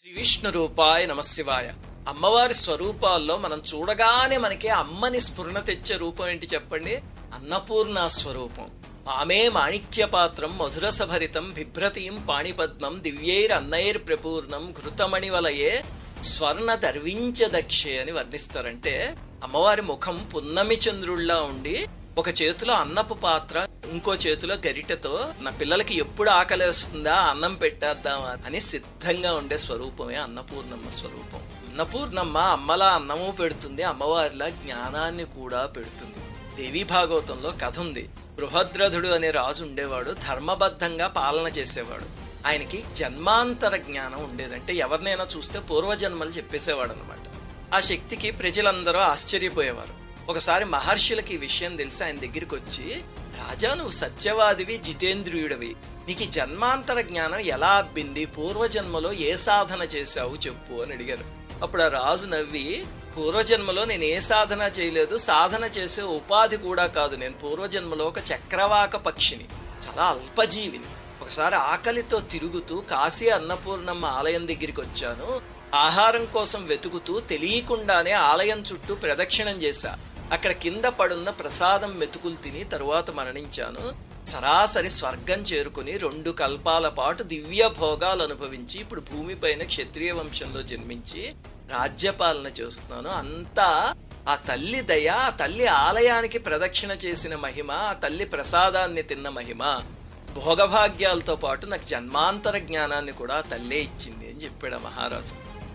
శ్రీ విష్ణు రూపాయ నమశివాయ అమ్మవారి స్వరూపాల్లో మనం చూడగానే మనకి అమ్మని స్ఫురణ తెచ్చే రూపం ఏంటి చెప్పండి? అన్నపూర్ణ స్వరూపం. ఆమె మాణిక్యపాత్రం మధురసభరితం బిభ్రతీం పాణిపద్మం దివ్యైర్ అన్నైర్ ప్రపూర్ణం ఘృతమణివలయే స్వర్ణ దర్వించదక్షే అని వర్ణిస్తారంటే అమ్మవారి ముఖం పున్నమి చంద్రుళ్ళా ఉండి ఒక చేతిలో అన్నపు పాత్ర ఇంకో చేతిలో గరిటతో నా పిల్లలకి ఎప్పుడు ఆకలి వస్తుందా అన్నం పెట్టేద్దామా అని సిద్ధంగా ఉండే స్వరూపమే అన్నపూర్ణమ్మ స్వరూపం. అన్నపూర్ణమ్మ అమ్మలా అన్నము పెడుతుంది అమ్మవారిలా జ్ఞానాన్ని కూడా పెడుతుంది. దేవీ భాగవతంలో కథ ఉంది. బృహద్రథుడు అనే రాజు ఉండేవాడు ధర్మబద్ధంగా పాలన చేసేవాడు. ఆయనకి జన్మాంతర జ్ఞానం ఉండేదంటే ఎవరినైనా చూస్తే పూర్వజన్మలు చెప్పేసేవాడు అనమాట ఆ శక్తికి ప్రజలందరూ ఆశ్చర్యపోయేవారు. ఒకసారి మహర్షులకి ఈ విషయం తెలిసి ఆయన దగ్గరికి వచ్చి రాజా నువ్వు సత్యవాదివి జితేంద్రియుడివి. నీకు జన్మాంతర జ్ఞానం ఎలా అబ్బింది? పూర్వజన్మలో ఏ సాధన చేశావు చెప్పు అని అడిగారు అప్పుడు ఆ రాజు నవ్వి పూర్వజన్మలో నేను ఏ సాధన చేయలేదు సాధన చేసే ఉపాధి కూడా కాదు. నేను పూర్వజన్మలో ఒక చక్రవాక పక్షిని చాలా అల్పజీవిని. ఒకసారి ఆకలితో తిరుగుతూ కాశీ అన్నపూర్ణమ్మ ఆలయం దగ్గరికి వచ్చాను. ఆహారం కోసం వెతుకుతూ తెలియకుండానే ఆలయం చుట్టూ ప్రదక్షిణం చేశా. అక్కడ కింద పడున్న ప్రసాదం మెతుకులు తిని తరువాత మరణించాను. సరాసరి స్వర్గం చేరుకుని రెండు కల్పాల పాటు దివ్య భోగాలు అనుభవించి ఇప్పుడు భూమిపైన క్షత్రియ వంశంలో జన్మించి రాజ్యపాలన చేస్తున్నాను. అంతా ఆ తల్లి దయ ఆ తల్లి ఆలయానికి ప్రదక్షిణ చేసిన మహిమ ఆ తల్లి ప్రసాదాన్ని తిన్న మహిమ భోగభాగ్యాలతో పాటు నాకు జన్మాంతర జ్ఞానాన్ని కూడా తల్లే ఇచ్చింది అని చెప్పాడు మహారాజు.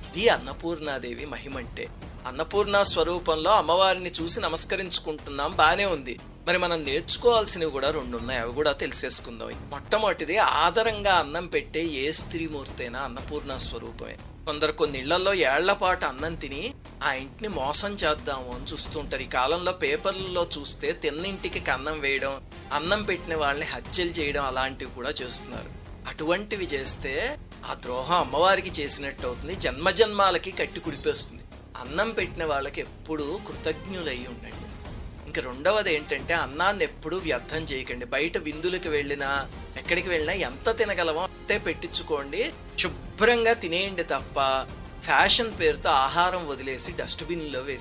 ఇది అన్నపూర్ణాదేవి మహిమంటే. అన్నపూర్ణ స్వరూపంలో అమ్మవారిని చూసి నమస్కరించుకుంటున్నాం బానే ఉంది. మరి మనం నేర్చుకోవాల్సినవి కూడా రెండు ఉన్నాయి అవి కూడా తెలిసేసుకుందాం. మొట్టమొదటిది ఆదరంగా అన్నం పెట్టే ఏ స్త్రీమూర్తైనా అన్నపూర్ణ స్వరూపమే. కొందరు కొన్ని ఇళ్ళలో ఏళ్ళపాటు అన్నం తిని ఆ ఇంటిని మోసం చేద్దాము అని చూస్తుంటారు ఈ కాలంలో పేపర్లలో చూస్తే తిన్నింటికి కన్నం వేయడం అన్నం పెట్టిన వాళ్ళని హత్యలు చేయడం అలాంటివి కూడా చేస్తున్నారు. అటువంటివి చేస్తే ఆ ద్రోహం అమ్మవారికి చేసినట్టు అవుతుంది జన్మజన్మాలకి కట్టి కుడిపేస్తుంది అన్నం పెట్టిన వాళ్ళకి ఎప్పుడూ కృతజ్ఞులై ఉండండి. ఇంక రెండవది ఏంటంటే అన్నాన్ని ఎప్పుడూ వ్యర్థం చేయకండి. బయట విందులకు వెళ్ళినా ఎక్కడికి వెళ్ళినా ఎంత తినగలమో అంతే పెట్టించుకోండి. శుభ్రంగా తినేయండి తప్ప ఫ్యాషన్ పేరుతో ఆహారం వదిలేసి డస్ట్బిన్లో వేసి